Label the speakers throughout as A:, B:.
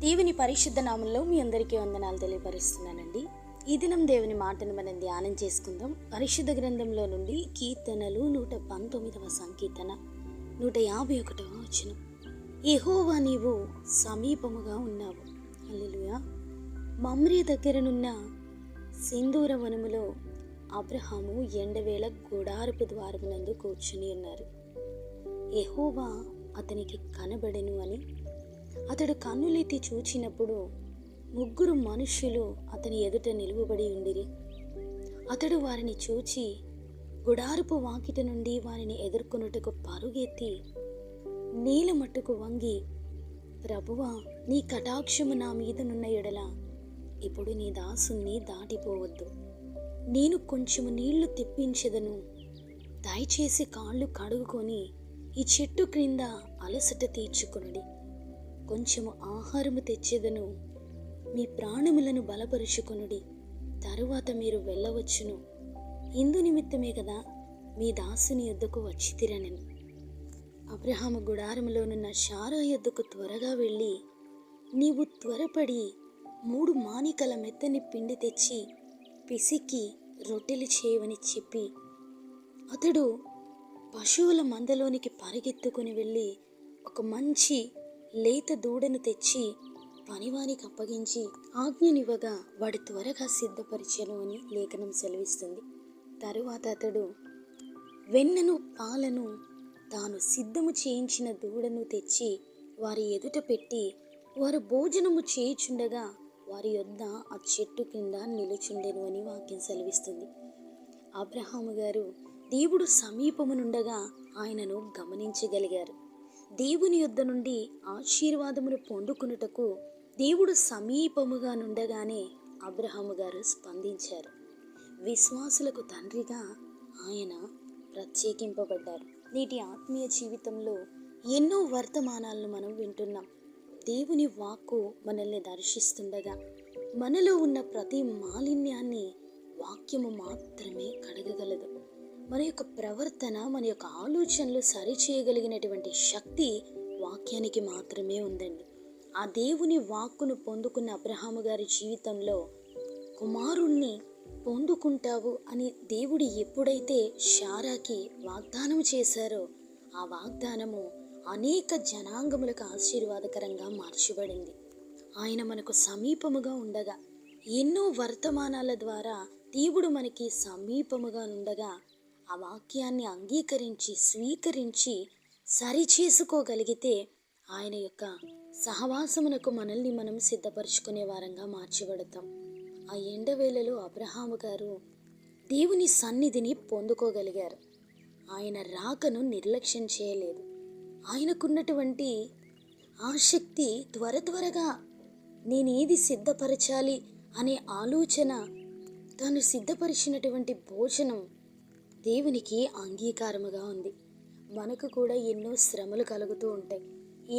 A: దేవుని పరిశుద్ధ నామంలో మీ అందరికీ వందనాలు తెలియపరుస్తున్నానండి. ఈ దినం దేవుని మాటను మనం ధ్యానం చేసుకుందాం. పరిశుద్ధ గ్రంథంలో నుండి కీర్తనలు నూట పంతొమ్మిదవ సంకీర్తన నూట యాభై ఒకటవ వచనం. ఎహోవా నీవు సమీపముగా ఉన్నావు. అల్లెలుయా మమ్రీ దగ్గరనున్న సింధూర వనములో అబ్రహాము ఎండవేళ గుడారపు ద్వారమునందు కూర్చుని ఉన్నారు. ఎహోవా అతనికి కనబడెను అని అతడు కన్నులెత్తి చూచినప్పుడు ముగ్గురు మనుష్యులు అతని ఎదుట నిలువబడి ఉండిరి. అతడు వారిని చూచి గుడారపు వాకిట నుండి వారిని ఎదుర్కొనుటకు పరుగెత్తి నీల మట్టుకు వంగి ప్రభువా నీ కటాక్షము నా మీదనున్న ఎడల ఇప్పుడు నీ దాసుని దాటిపోవద్దు. నేను కొంచెము నీళ్ళు తెప్పించదను. దయచేసి కాళ్ళు కడుగుకొని ఈ చెట్టు క్రింద అలసట తీర్చుకునుడి. కొంచెము ఆహారము తెచ్చేదను. మీ ప్రాణములను బలపరుచుకొనుడి. తరువాత మీరు వెళ్ళవచ్చును. ఇందు నిమిత్తమే కదా మీ దాసుని యొద్దకు వచ్చి తిరనని అబ్రహాము గుడారములోనున్న షారా యొద్దకు త్వరగా వెళ్ళి నీవు త్వరపడి మూడు మానికల మెత్తని పిండి తెచ్చి పిసికి రొట్టెలు చేయవని చెప్పి అతడు పశువుల మందలోనికి పరిగెత్తుకుని వెళ్ళి ఒక మంచి లేత దూడను తెచ్చి పనివానికి అప్పగించి ఆజ్ఞనివ్వగా వాడు త్వరగా సిద్ధపరిచను అని లేఖనం సెలవిస్తుంది. తరువాత అతడు వెన్నను పాలను తాను సిద్ధము చేయించిన దూడను తెచ్చి వారి ఎదుట పెట్టి వారు భోజనము చేయుచుండగా వారి యొద్ద ఆ చెట్టు కింద నిలుచుండెను అని వాక్యం సెలవిస్తుంది. అబ్రహాము గారు దేవుడు సమీపమునుండగా ఆయనను గమనించగలిగారు. దేవుని యొద్ద నుండి ఆశీర్వాదమును పొందుకునుటకు దేవుడు సమీపముగా నుండగానే అబ్రహాము గారు స్పందించారు. విశ్వాసులకు తండ్రిగా ఆయన ప్రత్యేకింపబడ్డారు. నేటి ఆత్మీయ జీవితంలో ఎన్నో వర్తమానాలను మనం వింటున్నాం. దేవుని వాక్కు మనల్ని దర్శిస్తుండగా మనలో ఉన్న ప్రతి మాలిన్యాన్ని వాక్యము మాత్రమే కడగగలదు. మన యొక్క ప్రవర్తన మన యొక్క ఆలోచనలు సరిచేయగలిగినటువంటి శక్తి వాక్యానికి మాత్రమే ఉందండి. ఆ దేవుని వాక్కును పొందుకున్న అబ్రహాము గారి జీవితంలో కుమారుణ్ణి పొందుకుంటావు అని దేవుడు ఎప్పుడైతే షారాకి వాగ్దానం చేశారో ఆ వాగ్దానము అనేక జనాంగములకు ఆశీర్వాదకరంగా మార్చబడింది. ఆయన మనకు సమీపముగా ఉండగా ఎన్నో వర్తమానాల ద్వారా దేవుడు మనకి సమీపముగా ఉండగా ఆ వాక్యాన్ని అంగీకరించి స్వీకరించి సరిచేసుకోగలిగితే ఆయన యొక్క సహవాసమునకు మనల్ని మనం సిద్ధపరచుకునే వారంగా మార్చబడతాం ఆ ఎండవేళలో అబ్రహాము గారు దేవుని సన్నిధిని పొందుకోగలిగారు. ఆయన రాకను నిర్లక్ష్యం చేయలేదు. ఆయనకున్నటువంటి ఆసక్తి త్వర త్వరగా నేనేది సిద్ధపరచాలి అనే ఆలోచన తాను సిద్ధపరిచినటువంటి భోజనం దేవునికి అంగీకారముగా ఉంది. మనకు కూడా ఎన్నో శ్రమలు కలుగుతూ ఉంటాయి.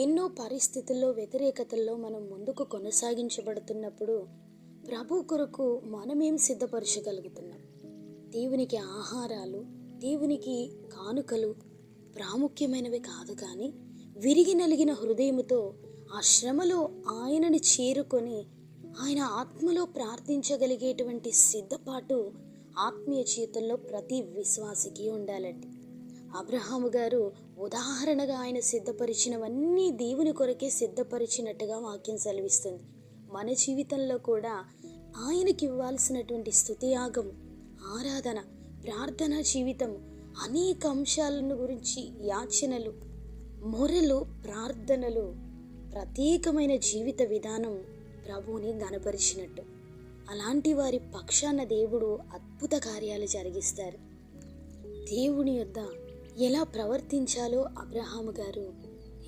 A: ఎన్నో పరిస్థితుల్లో వ్యతిరేకతల్లో మనం ముందుకు కొనసాగించబడుతున్నప్పుడు ప్రభు కొరకు మనమేం సిద్ధపరచగలుగుతున్నాం? దేవునికి ఆహారాలు దేవునికి కానుకలు ప్రాముఖ్యమైనవి కాదు కానీ విరిగి నలిగిన హృదయముతో ఆ శ్రమలో ఆయనని చేరుకొని ఆయన ఆత్మలో ప్రార్థించగలిగేటువంటి సిద్ధపాటు ఆత్మీయ జీవితంలో ప్రతి విశ్వాసికి ఉండాలండి. అబ్రహాము గారు ఉదాహరణగా ఆయన సిద్ధపరిచినవన్నీ దేవుని కొరకే సిద్ధపరిచినట్టుగా వాక్యం సెలవిస్తుంది. మన జీవితంలో కూడా ఆయనకి ఇవ్వాల్సినటువంటి స్తుతియాగం ఆరాధన ప్రార్థన జీవితం అనేక అంశాలను గురించి యాచనలు మొరలు ప్రార్థనలు ప్రత్యేకమైన జీవిత విధానం ప్రభువుని గనపరిచినట్టు అలాంటి వారి పక్షాన దేవుడు అద్భుత కార్యాలు జరిగిస్తారు. దేవుని యొద్ద ఎలా ప్రవర్తించాలో అబ్రహాము గారు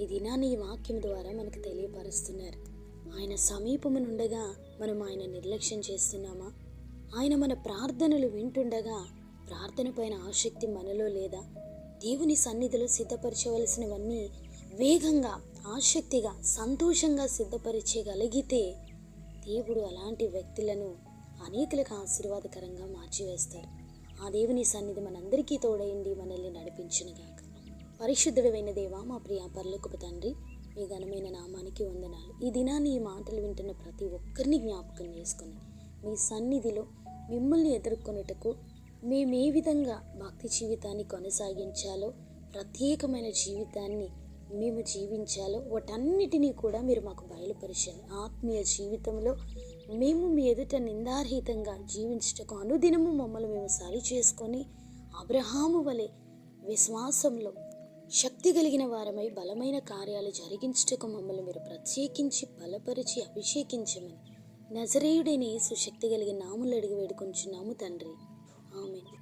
A: ఈ దినాన్ని ఈ వాక్యం ద్వారా మనకు తెలియపరుస్తున్నారు. ఆయన సమీపమునుండగా మనం ఆయన నిర్లక్ష్యం చేస్తున్నామా? ఆయన మన ప్రార్థనలు వింటుండగా ప్రార్థన పైన ఆసక్తి మనలో లేదా? దేవుని సన్నిధిలో సిద్ధపరచవలసినవన్నీ వేగంగా ఆసక్తిగా సంతోషంగా సిద్ధపరిచగలిగితే దేవుడు అలాంటి వ్యక్తులను అనేకులకు ఆశీర్వాదకరంగా మార్చివేస్తారు ఆ దేవుని సన్నిధి మనందరికీ తోడయండి మనల్ని నడిపించునుగాక పరిశుద్ధుడైన దేవా మా ప్రియ పర్లోకపు తండ్రి మీ ఘనమైన నామానికి వందనాలు. ఈ దినాన్ని ఈ మాటలు వింటున్న ప్రతి ఒక్కరిని జ్ఞాపకం చేసుకుని మీ సన్నిధిలో మిమ్మల్ని ఎదుర్కొనుటకు మేము ఏ విధంగా భక్తి జీవితాన్ని కొనసాగించాలో ప్రత్యేకమైన జీవితాన్ని మేము జీవించాలో వాటన్నిటినీ కూడా మీరు మాకు బయలుపరిచారు. ఆత్మీయ జీవితంలో మేము మీ ఎదుట నిందారహితంగా జీవించటకు అనుదినము మమ్మల్ని మేము సరి చేసుకొని అబ్రహాము వలె విశ్వాసంలో శక్తి కలిగిన వారమై బలమైన కార్యాలు జరిగించుటకు మమ్మల్ని మీరు ప్రత్యేకించి బలపరిచి అభిషేకించమని నజరేయుడైన సుశక్తి శక్తి కలిగిన నాములు అడిగి వేడుకొంచున్నాము తండ్రి. ఆమె